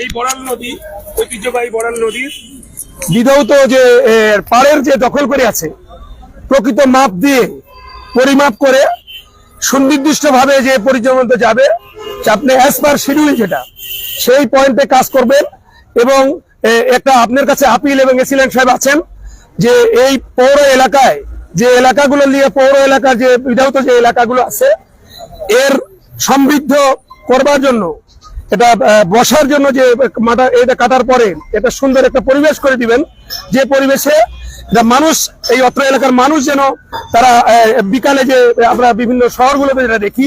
এই বড়াল নদী, ঐতিহ্যবাহী বড়াল নদীর বিধৌত যে পাড়ের যে দখল করে আছে, প্রকৃত মাপ দিয়ে পরিমাপ করে সুনির্দিষ্ট ভাবে যে পরিচালনা যাবে আপনি অ্যাজ পার শিডিউল যেটা, সেই পয়েন্টে কাজ করবেন এবং একটা আপনার কাছে আপিল এবং এসিলেন্ট সাহেব আছেন যে এই পৌর এলাকায়, যে এলাকাগুলো নিয়ে পৌর এলাকার যে বিধৌত যে এলাকাগুলো আছে, এর সমৃদ্ধ করবার জন্য এটা বসার জন্য যে মাটা এটা কাটার পরে এটা সুন্দর একটা পরিবেশ করে দিবেন। যে পরিবেশে মানুষ, এই অত্র এলাকার মানুষ যেন তারা বিকালে যে আমরা বিভিন্ন শহরগুলোতে যেটা দেখি,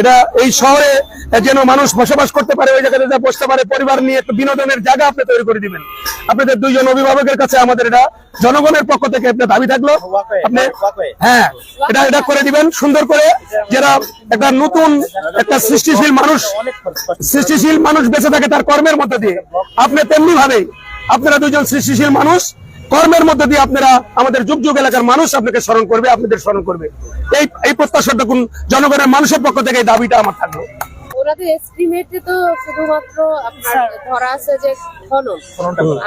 এটা এই শহরে যেন মানুষ বসবাস করতে পারে, ওই জায়গাতে বসতে পারে, পরিবার নিয়ে একটা বিনোদনের জায়গা আপনি তৈরি করে দিবেন। আপনাদের দুইজন অভিভাবকের কাছে আমাদের এটা জনগণের পক্ষ থেকে আপনার দাবি থাকল। আপনি হ্যাঁ এটা এটা করে দিবেন সুন্দর করে। যারা একটা নতুন একটা সৃষ্টিশীল মানুষ সৃষ্টিশীল মানুষ বেঁচে থাকে তার কর্মের মধ্যে দিয়ে। আপনি তেমনি ভাবে আপনারা দুজন সৃষ্টিশীল মানুষ কর্মের মধ্যে দিয়ে আপনারা আমাদের যুগ যুগ এলাকার মানুষ আপনাকে স্মরণ করবে আপনাদের স্মরণ করবে। এই এই প্রত্যাশাটুকুন জনগণের মানুষের পক্ষ থেকে এই দাবিটা আমার থাকল। ওরা তো এস্টিমেটে তো শুধুমাত্র আপনার ধরা আছে যে খনন।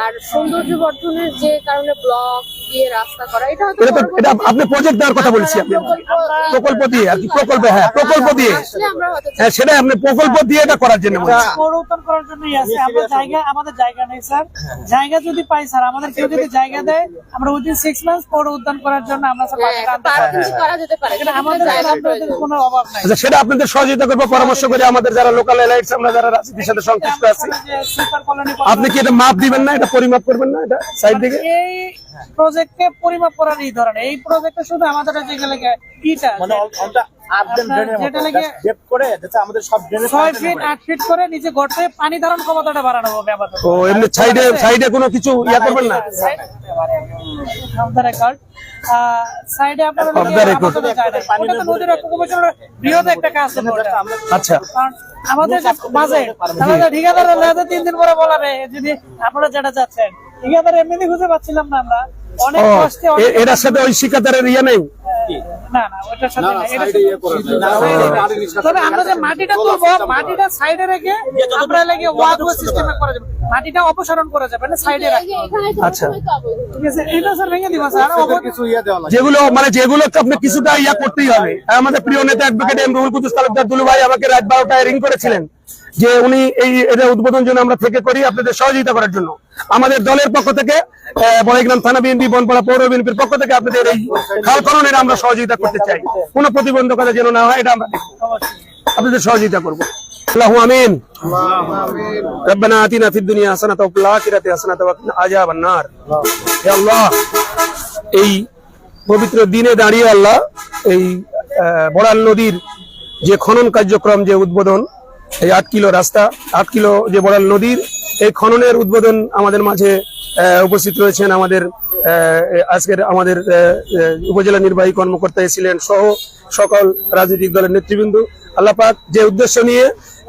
আর সৌন্দর্য বর্ধনের যে কারণে ব্লক দিয়ে রাস্তা করা এটা এটা তো পরবর্তীতে এটা আপনি প্রজেক্ট দেওয়ার কথা বলছি আপনি। প্রকল্প- প্রকল্প দিয়ে আর কি প্রকল্প হ্যাঁ প্রকল্প দিয়ে। হ্যাঁ সেটাই আপনি প্রকল্প দিয়ে এটা করার জন্য বলছি পরিবর্তন করার জন্যই আছে। আমরা জায়গা আমাদের জায়গা নেই স্যার। জায়গা যদি পাই স্যার আমাদের কেউ যদি জায়গা দেয় আমরা উইদিন সিক্স মান্থস পৌর উদ্যান করার জন্য আমরা স্যার বাজেট একটা আনতে পার্ক পারি। কিন্তু করা যেতে পারে। আমাদের জায়গার আপনাদের প্রয়োজন। কোনো অভাব নাই। আচ্ছা সেটা আপনাদের সহযোগিতা করব পরামর্শ করে আমাদের যারা লোকাল এলাইটস আমরা যারা রাজনীতির সাথে সংশ্লিষ্ট আছি। আপনি কি এটা মাপ দিবেন না? এটা পরিমাপ করবেন না? এটা সাইড দিকে? এই প্রজেক্টকে পরিমাপ করার এই ধরনের। এই প্রজেক্টে শুধু আমাদের যেগুলো ইটা মানে আমাদের সব ছয় ফিট আট ফিট করে নিচে গর্তে পানি ধারণ ক্ষমতাটা বাড়ানো হবে আপাতত ও এমনি সাইডে সাইডে কোনো কিছু ইয়া করবেন না? অফ দ্য রেকর্ড সাইডে আপনার Off the record. ওটা তো নদীর কমিশনের বৃহৎ একটা কাজ আচ্ছা। আমাদের যে আমাদের ঠিকাদারের তিন দিন পরে বলাবে যদি আপনারা যেটা চাচ্ছেন। ঠিকাদার এমনি খুঁজে পাচ্ছিলাম না আমরা। এটার সাথে ওই শিকাতারের ইয়ে নেই? না না ওটার সাথে না এটার সাথে- তবে আমরা যে মাটিটা তুলবো মাটিটা সাইডে রেখে আমরা লেগে ওয়াকওয়ে সিস্টেমে করা যাবে। মাটিটা অপসারণ করা যাবে না সাইডে রাখতে আচ্ছা। ঠিক আছে এটা স্যার ভেঙে দিব স্যার অবৈধ- কিছু ইয়ে দেওয়া যেগুলো মানে যেগুলো আপনি কিছুটা ইয়া করতেই হবে। আমাদের প্রিয় নেতা অ্যাডভোকেট এম রুহুল কুদ্দুস তালুকদার দুলু ভাই আমাকে রাত বারোটায় রিং করেছিলেন যে উনি এই এটা উদ্বোধন জন্য আমরা থেকে করি আপনাদের সহযোগিতা করার জন্য। আমাদের দলের পক্ষ থেকে আহ, বড়াইগ্রাম থানা বিএনপি বনপাড়া পৌর বিএনপির পক্ষ থেকে আপনাদের এই খাল খননের আমরা সহযোগিতা করতে চাই। কোনো প্রতিবন্ধকতা যেন না হয় এটা আমরা আপনাদের সহযোগিতা করব। আল্লাহু আমিন ربنا آتنا في الدنيا حسنة وفي الآخرة حسنة وقنا عذاب النار يا الله এই পবিত্র দিনে দাঁড়িয়ে আল্লাহ এই আহ, বড়াল নদীর যে খনন কার্যক্রম যে উদ্বোধন এই আট কিলো রাস্তা আট কিলো যে বড়াল নদীর এই খননের উদ্বোধন আমাদের মাঝে আহ, উপস্থিত রয়েছেন আমাদের আহ, আজকের আমাদের আহ, আহ, উপজেলা নির্বাহী কর্মকর্তা ছিলেন সহ সকল রাজনৈতিক দলের নেতৃবৃন্দ আল্লাপাক যে উদ্দেশ্য নিয়ে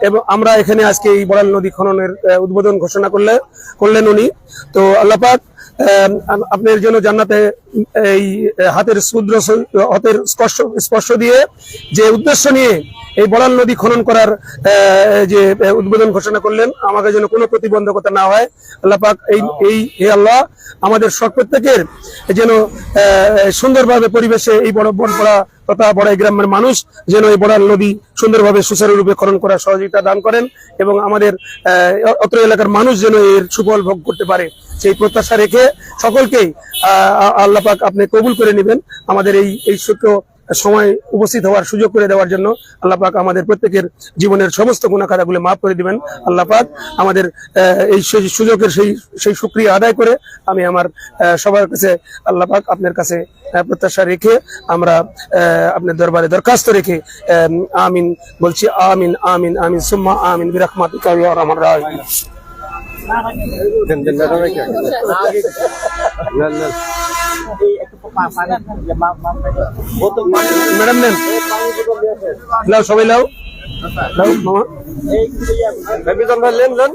এবং আমরা এখানে আজকে এই বড়াল নদী খননের উদ্বোধন ঘোষণা করলে, করলেন উনি। তো আল্লাপাক আপনার জন্য জান্নাতে এই হাতের ক্ষুদ্র হাতের স্পর্শ স্পর্শ দিয়ে যে উদ্দেশ্য নিয়ে এই বড়াল নদী খনন করার যে উদ্বোধন ঘোষণা করলেন আমাকে যেন কোনো প্রতিবন্ধকতা না হয়। আল্লাহ পাক এই এই হে আল্লাহ, আমাদের সব প্রত্যেকের যেন সুন্দরভাবে পরিবেশে এই বড় বনপড়া তথা বড়াই গ্রামের মানুষ যেন এই বড়াল নদী সুন্দরভাবে সুচারুরূপে করণ করার সহযোগিতা দান করেন এবং আমাদের অত্র এলাকার মানুষ যেন এর সুফল ভোগ করতে পারে। সেই প্রত্যাশা রেখে সকলকেই আহ, আল্লাহ পাক আপনি কবুল করে নেবেন। আমাদের এই এই ছোট্ট সময় উপস্থিত হওয়ার সুযোগ করে দেওয়ার জন্য আল্লাহ পাক আমাদের প্রত্যেকের জীবনের সমস্ত গুণাখাতাগুলো মাফ করে দিবেন। আল্লাহ পাক আমাদের এই সু- সুযোগের সেই সেই সুক্রিয়া আদায় করে আমি আমার সবার কাছে আল্লাহ পাক আপনার কাছে প্রত্যাশা রেখে আমরা আপনার দরবারে দরখাস্ত রেখে আমিন বলছি আমিন আমিন আমিন, সুম্মা আমিন বিরহমাতিকা ইয়া রহমান রাহিম। দেন দেন। ইয়ে, ম্যাডাম নেন। লাও সবাই ইয়ে, ভাই লেন লেন